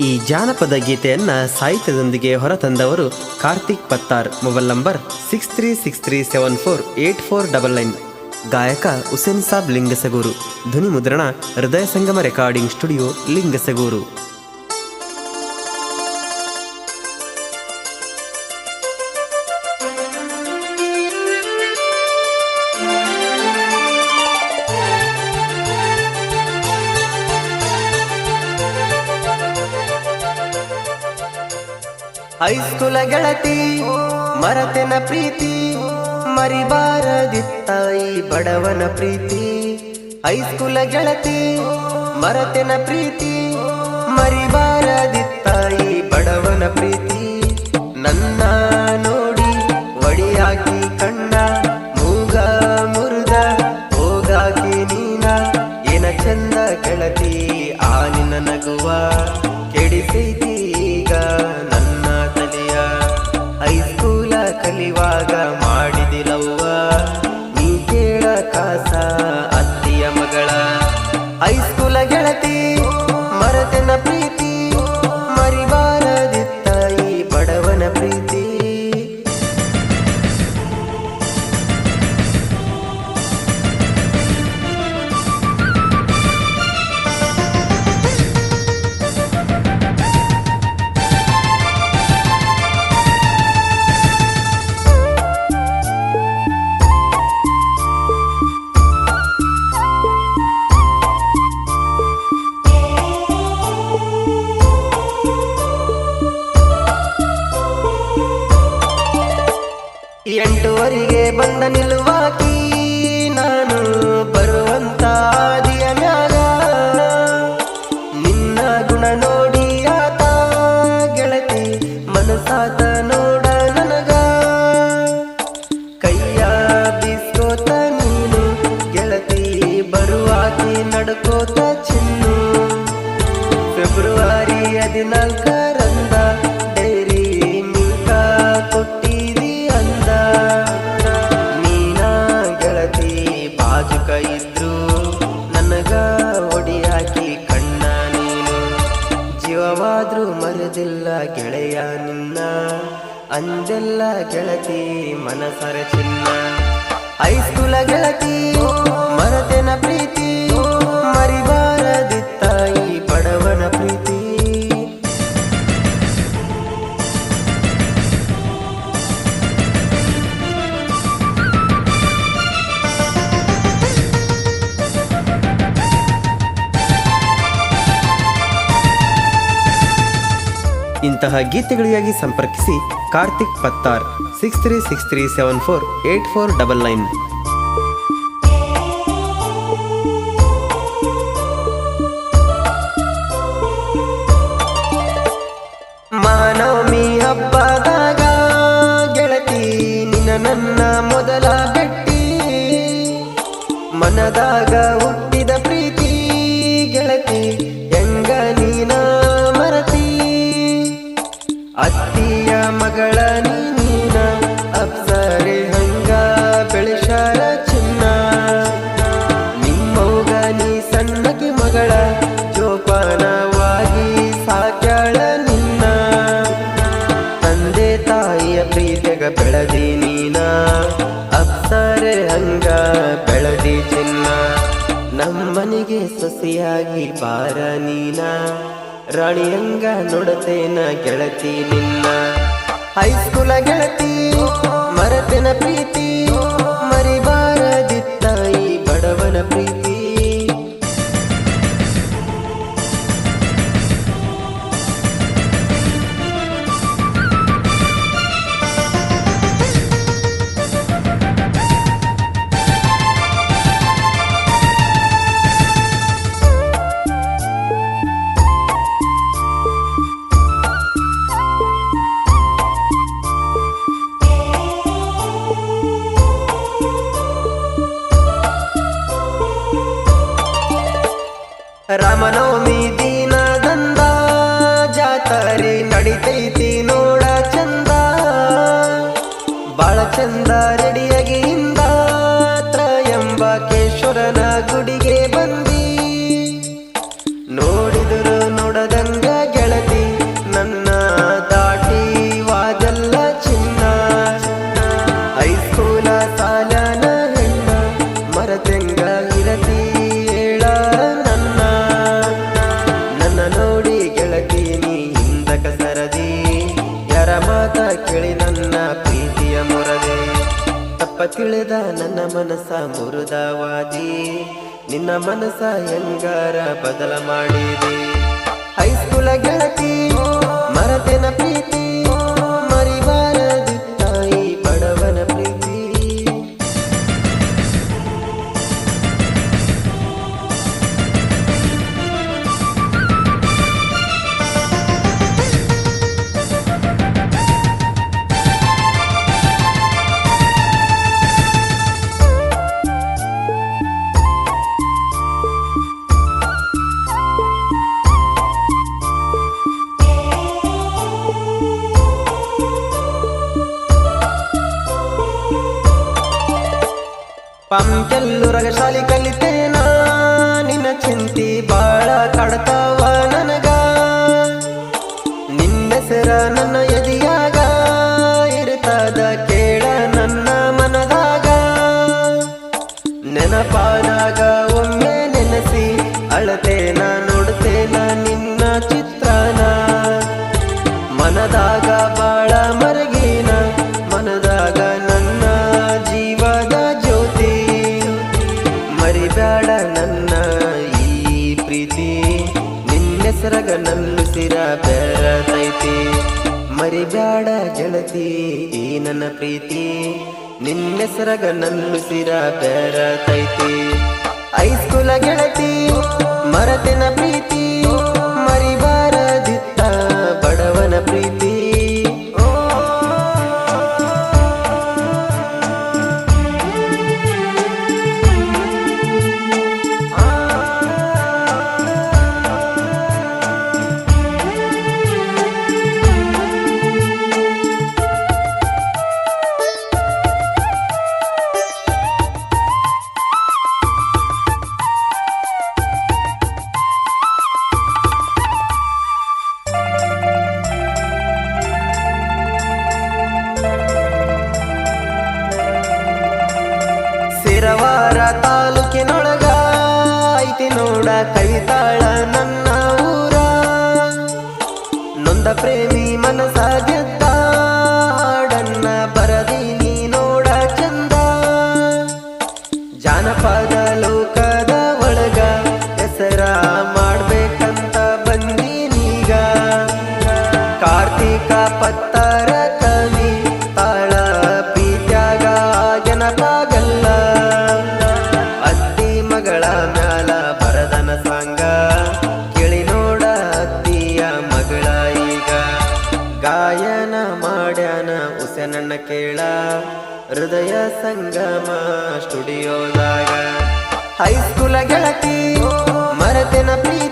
ಈ ಜಾನಪದ ಗೀತೆಯನ್ನ ಸಾಹಿತ್ಯದೊಂದಿಗೆ ಹೊರತಂದವರು Karthik Pattar, mobile number six three six three seven four eight four double nine ಗಾಯಕ ಹುಸೇನ್ ಸಾಬ್ ಲಿಂಗಸಗೂರು ಧ್ವನಿ ಮುದ್ರಣ ಹೃದಯ ಸಂಗಮ ರೆಕಾರ್ಡಿಂಗ್ ಸ್ಟುಡಿಯೋ ಲಿಂಗಸಗೂರು. ಹೈಸ್ಕೂಲ ಗೆಳತಿ, ಮರತೆನ ಪ್ರೀತಿ, ಮರಿಬಾರದಿತ್ತ ಈ ಬಡವನ ಪ್ರೀತಿ. ಹೈಸ್ಕೂಲ ಗೆಳತಿ, ಮರತೆನ ಪ್ರೀತಿ, ಮರಿಬಾರದಿತ್ತ ಈ ಬಡವನ ಪ್ರೀತಿ. ಕಾಸ ಅತ್ತಿಯ ಮಗಳ ಹೈಸ್ಕೂಲ ಗೆಳತಿ ಮರತನ ಪ್ರೀತಿ. ಎಂಟುವರೆಗೆ ಬಂದ ನಿಲ್ಲುವಾಕಿ ಮನಸರ ಚಿನ್ನ ಹೈಸ್ಕೂಲ ಗೆಳತಿ ಮರತೆನ ಪ್ರೀತಿ ಇಂತಹ ಗೀತೆಗಳಿಗಾಗಿ ಸಂಪರ್ಕಿಸಿ Karthik Pattar six three six three seven four eight four double nine ಅತ್ತಿಯ ಮಗಳ ನೀನ ಅಪ್ಸರೆ ಹಂಗ ಬೆಳೆಸಾರ ಚಿನ್ನ. ನಿಮ್ಮವುಗ ನೀ ಸಣ್ಣಗೆ ಮಗಳ, ಜೋಪಾನವಾಗಿ ಸಾಕ್ಯಾಳ ನಿನ್ನ. ತಂದೆ ತಾಯಿಯ ಪ್ರೀತಿಗ ಬೆಳದಿ ನೀನ, ಅಪ್ಸರೆ ಹಂಗ ಬೆಳದಿ ಚಿನ್ನ. ನಮ್ಮನಿಗೆ ಸೊಸೆಯಾಗಿ ಬಾರ ನೀನ. ರಾಣಿಯಂಗ ನೋಡತೇನ ಗೆಳತಿ ನಿನ್ನ? ಹೈಸ್ಕೂಲ ಗೆಳತಿ ಮರತಿನ ಪ್ರೀತಿ ರಾಮನವಮಿ ದಿನದಂದ ಜಾತರಿ ನಡಿತೈತಿ ನೋಡ ಚಂದ. ಬಾಳ ಚಂದ ನನ್ನ ಮನಸ ಮುರುದವಾದಿ. ನಿನ್ನ ಮನಸ ಹೆಂಗಾರ ಬದಲ ಮಾಡಿದೆ? ಹೈಸ್ಕೂಲ ಗೆಳತಿ ಮರತೆನ ಪ್ರೀತಿ ಪಂಕೆಲ್ಲುರಗ ಶಾಲಿ ಕಲಿತೇನ ನಿನ್ನ ಚಿಂತಿ ನಿನ್ನೆಸರಗ ನಲ್ಲುಸಿರ ಬೆರತೈತಿ ಮರಿಬೇಡ ಗೆಳತಿ, ಈ ನನ್ನ ಪ್ರೀತಿ. ನಿನ್ನೆಸರಗ ನಲ್ಲುಸಿರ ಬೆರತೈತಿ ಐಸ್ಕೂಲ ಗೆಳತಿ, ಮರತಿನ ಪ್ರೀತಿ. ಐತಿ ಕೈತಾಳ ನನ್ನ ಊರ. ನೊಂದ ಪ್ರೇಮಿ ಮನಸ ಗೆದ್ದಾಡನ್ನ ಬರದಿ ನೀ ನೋಡ ಚಂದ. ಜಾನಪದ ಲೋಕದ ಮ್ಯಾಲ ಬರದನ ಸಂಗ ಕೇಳಿ ನೋಡ ಅತ್ತಿಯ ಮಗಳ ಈಗ. ಗಾಯನ ಮಾಡ್ಯಾನ ಹುಸೆನಣ್ಣ ಕೇಳ. ಹೃದಯ ಸಂಗಮ ಸ್ಟುಡಿಯೋದಾಗ. ಹೈಸ್ಕೂಲ ಗೆಳತಿ, ಮರತಿನ ಪ್ರಿಯ